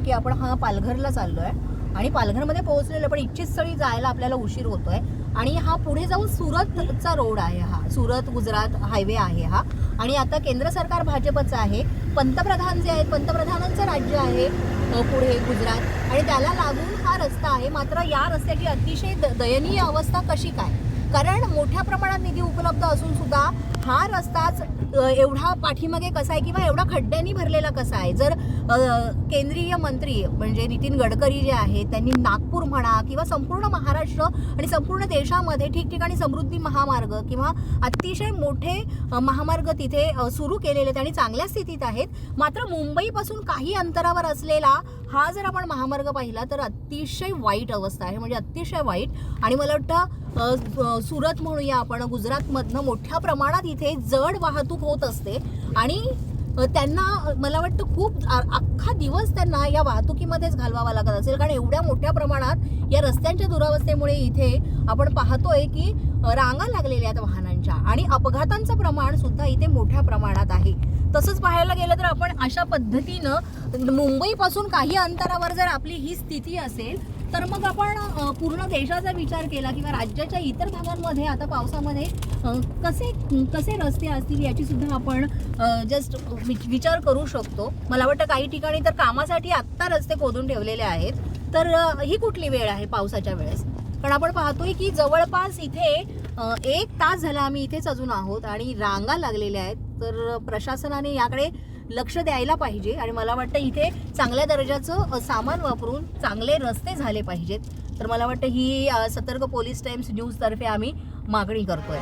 की आपण हा पालघरला चाललो आहे आणि पालघरमध्ये पोहोचलेलो पण इच्छित स्थळी जायला आपल्याला उशीर होतोय. आणि हा पुढे जाऊन सुरतचा रोड आहे हा. सुरत गुजरात हायवे आहे हा. आणि आता केंद्र सरकार भाजपचं आहे. पंतप्रधान जे आहेत पंतप्रधानांचं राज्य आहे पुढे गुजरात. आणि त्याला लागून हा रस्ता आहे. मात्र या रस्त्याची अतिशय द- दयनीय अवस्था कशी काय? कारण मोठ्या प्रमाणात निधी उपलब्ध असून सुद्धा हा रस्ताच एवढा पाठीमागे कसा आहे किंवा एवढा खड्ड्यांनी भरलेला कसा आहे? जर केंद्रीय मंत्री म्हणजे नितीन गडकरी जे आहेत त्यांनी नागपूर म्हणा किंवा संपूर्ण महाराष्ट्र आणि संपूर्ण देशामध्ये ठिकठिकाणी समृद्धी महामार्ग किंवा अतिशय मोठे महामार्ग तिथे सुरू केलेले आहेत आणि चांगल्या स्थितीत आहेत. मात्र मुंबईपासून काही अंतरावर असलेला हा जर आपण महामार्ग पाहिला तर अतिशय वाईट अवस्था आहे. म्हणजे अतिशय वाईट. आणि मला वाटतं सुरत म्हणूया आपण गुजरातमधनं मोठ्या प्रमाणात इथे जड वाहतूक होत असते. आणि त्यांना मला वाटतं खूप अख्खा दिवस त्यांना या वाहतुकीमध्येच घालवावा लागत असेल. कारण एवढ्या मोठ्या प्रमाणात या रस्त्यांच्या दुरावस्थेमुळे इथे आपण पाहतोय की रांगा लागलेल्या आहेत वाहनांना. अपघातांचं प्रमाण सुद्धा इथे मोठ्या प्रमाणात आहे. तसंच पाहायला गेलं तर आपण अशा पद्धतीनं मुंबईपासून काही अंतरावर जर आपली ही स्थिती असेल तर मग आपण पूर्ण देशाचा विचार केला किंवा राज्याच्या इतर भागांमध्ये आता पावसामध्ये कसे कसे रस्ते असतील याची सुद्धा आपण जस्ट विचार करू शकतो. मला वाटतं काही ठिकाणी तर कामासाठी आत्ता रस्ते खोदून ठेवलेले आहेत. तर ही कुठली वेळ आहे पावसाच्या वेळेस? पण आपण पाहतोय की जवळपास इथे एक तास झाला आम्ही इथेच अजून आहोत आणि रांगा लागलेल्या आहेत. तर प्रशासनाने याकडे लक्ष द्यायला पाहिजे आणि मला वाटतं इथे चांगल्या दर्जाचं सामान वापरून चांगले रस्ते झाले पाहिजेत. तर मला वाटतं ही सतर्क पोलीस टाइम्स न्यूजतर्फे आम्ही मागणी करतोय.